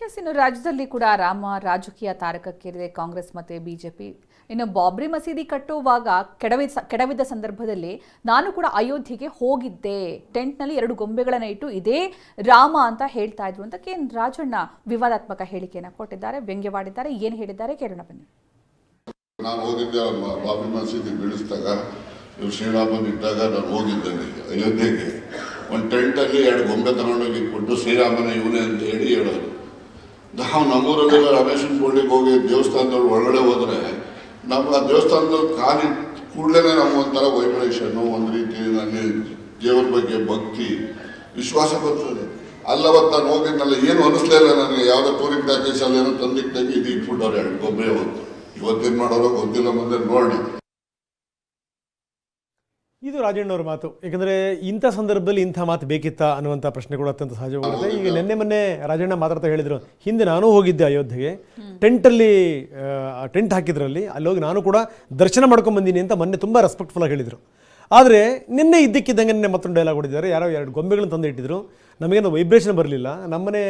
ಕೆಸ್ ಇನ್ನು ರಾಜ್ಯದಲ್ಲಿ ಕೂಡ ರಾಮ ರಾಜಕೀಯ ತಾರಕಕ್ಕೇರಿದೆ. ಕಾಂಗ್ರೆಸ್ ಮತ್ತೆ ಬಿಜೆಪಿ. ಇನ್ನು ಬಾಬ್ರಿ ಮಸೀದಿ ಕಟ್ಟುವಾಗ ಕೆಡವಿದ ಕೆಡವಿದ ಸಂದರ್ಭದಲ್ಲಿ ನಾನು ಕೂಡ ಅಯೋಧ್ಯೆಗೆ ಹೋಗಿದ್ದೆ. ಟೆಂಟ್ನಲ್ಲಿ ಎರಡು ಗೊಂಬೆಗಳನ್ನು ಇಟ್ಟು ಇದೇ ರಾಮ ಅಂತ ಹೇಳ್ತಾ ಇದ್ರು ಅಂತ ಕೆ ರಾಜಣ್ಣ ವಿವಾದಾತ್ಮಕ ಹೇಳಿಕೆಯನ್ನು ಕೊಟ್ಟಿದ್ದಾರೆ, ವ್ಯಂಗ್ಯವಾಡಿದ್ದಾರೆ, ಏನು ಹೇಳಿದ್ದಾರೆ ಕೇಳೋಣ ಬನ್ನಿ. ನಾನು ಹೋಗಿದ್ದೆ ಬಾಬ್ರಿ ಮಸೀದಿ ನಾನು ಹೋಗಿದ್ದೇನೆ ಅಯೋಧ್ಯೆಗೆ. ಒಂದು ಟೆಂಟಲ್ಲಿ ಎರಡು ಗೊಂಬೆ ತಗೊಂಡೋಗಿ ಕೊಟ್ಟು ಶ್ರೀರಾಮನ ಇವನೇ ಅಂತ ಹೇಳಿ ಹೇಳೋರು ನಾವು ನಮ್ಮೂರಲ್ಲೆಲ್ಲ ರಮೇಶನ್ ಕೋಳಿಗೆ ಹೋಗಿ ದೇವಸ್ಥಾನದೊಳಗೆ ಒಳಗಡೆ ಹೋದ್ರೆ ನಮ್ಮ ಆ ದೇವಸ್ಥಾನದಲ್ಲಿ ಕಾಲಿ ಕೂಡಲೇ ನಮ್ಗೆ ಒಂಥರ ವೈಬ್ರೇಷನ್ನು ಒಂದು ರೀತಿ ನನಗೆ ದೇವ್ರ ಬಗ್ಗೆ ಭಕ್ತಿ, ವಿಶ್ವಾಸ ಬರ್ತದೆ. ಅಲ್ಲವತ್ತು ನಾನು ಹೋಗಿದ್ನಲ್ಲ, ಏನು ಅನಿಸ್ಲೇ ಇಲ್ಲ ನನಗೆ. ಯಾವುದೋ ಟೂರಿಂಗ್ ಪ್ಯಾಕೇಜಲ್ಲಿ ಏನೋ ತಂದಿಟ್ಟಾಗಿ ಇದು ಇಟ್ಬಿಟ್ಟವ್ರು ಎರಡು ಗೊಂಬೆ ಹೊತ್ತು ಇವತ್ತೇನು ಮಾಡೋರೋ ಗೊತ್ತಿಲ್ಲ ಮುಂದೆ ನೋಡಿ. ಇದು ರಾಜಣ್ಣವ್ರ ಮಾತು. ಯಾಕಂದರೆ ಇಂಥ ಸಂದರ್ಭದಲ್ಲಿ ಇಂಥ ಮಾತು ಬೇಕಿತ್ತಾ ಅನ್ನುವಂಥ ಪ್ರಶ್ನೆ ಕೂಡ ಅತ್ಯಂತ ಸಹಜವಾಗುತ್ತೆ. ಈಗ ನಿನ್ನೆ ಮೊನ್ನೆ ರಾಜಣ್ಣ ಮಾತಾಡ್ತಾ ಹೇಳಿದರು, ಹಿಂದೆ ನಾನು ಹೋಗಿದ್ದೆ ಅಯೋಧ್ಯೆಗೆ. ಟೆಂಟಲ್ಲಿ ಟೆಂಟ್ ಹಾಕಿದ್ರಲ್ಲಿ ಅಲ್ಲಿ ಹೋಗಿ ನಾನು ಕೂಡ ದರ್ಶನ ಮಾಡ್ಕೊಂಡು ಬಂದೀನಿ ಅಂತ ಮೊನ್ನೆ ತುಂಬ ರೆಸ್ಪೆಕ್ಟ್ಫುಲ್ಲಾಗಿ ಹೇಳಿದರು. ಆದರೆ ನಿನ್ನೆ ಇದ್ದಕ್ಕಿದ್ದಂಗೆ ನಿನ್ನೆ ಮತ್ತೊಂದು ಡೈಲಾಗ್ ಹೊಡಿದ್ದಾರೆ ಯಾರೋ ಎರಡು ಗೊಂಬೆಗಳನ್ನು ತಂದು ಇಟ್ಟಿದ್ರು. ನಮಗೇನು ವೈಬ್ರೇಷನ್ ಬರಲಿಲ್ಲ. ನಮ್ಮನೆ,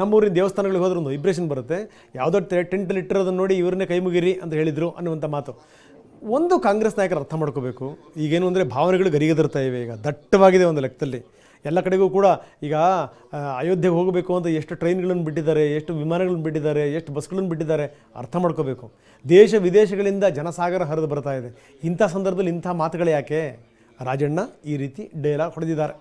ನಮ್ಮೂರಿನ ದೇವಸ್ಥಾನಗಳಿಗೆ ಹೋದ್ರೆ ಒಂದು ವೈಬ್ರೇಷನ್ ಬರುತ್ತೆ. ಯಾವುದೋ ಟೆಂಟಲ್ಲಿ ಇಟ್ಟಿರೋದನ್ನು ನೋಡಿ ಇವ್ರನ್ನೇ ಕೈ ಮುಗಿರಿ ಅಂತ ಹೇಳಿದರು ಅನ್ನುವಂಥ ಮಾತು. ಒಂದು ಕಾಂಗ್ರೆಸ್ ನಾಯಕರು ಅರ್ಥ ಮಾಡ್ಕೋಬೇಕು. ಈಗೇನು ಅಂದರೆ ಭಾವನೆಗಳು ಗರಿಗದಿರ್ತಾ ಇವೆ. ಈಗ ದಟ್ಟವಾಗಿದೆ ಒಂದು ಲೆಕ್ಕದಲ್ಲಿ. ಎಲ್ಲ ಕಡೆಗೂ ಕೂಡ ಈಗ ಅಯೋಧ್ಯೆಗೆ ಹೋಗಬೇಕು ಅಂತ ಎಷ್ಟು ಟ್ರೈನ್ಗಳನ್ನು ಬಿಟ್ಟಿದ್ದಾರೆ, ಎಷ್ಟು ವಿಮಾನಗಳನ್ನು ಬಿಟ್ಟಿದ್ದಾರೆ, ಎಷ್ಟು ಬಸ್ಗಳನ್ನು ಬಿಟ್ಟಿದ್ದಾರೆ ಅರ್ಥ ಮಾಡ್ಕೋಬೇಕು. ದೇಶ ವಿದೇಶಗಳಿಂದ ಜನಸಾಗರ ಹರಿದು ಬರ್ತಾ ಇದೆ. ಇಂಥ ಸಂದರ್ಭದಲ್ಲಿ ಇಂಥ ಮಾತುಗಳು ಯಾಕೆ? ರಾಜಣ್ಣ ಈ ರೀತಿ ಡೈಲಾಗ್ ಹೊಡೆದಿದ್ದಾರೆ.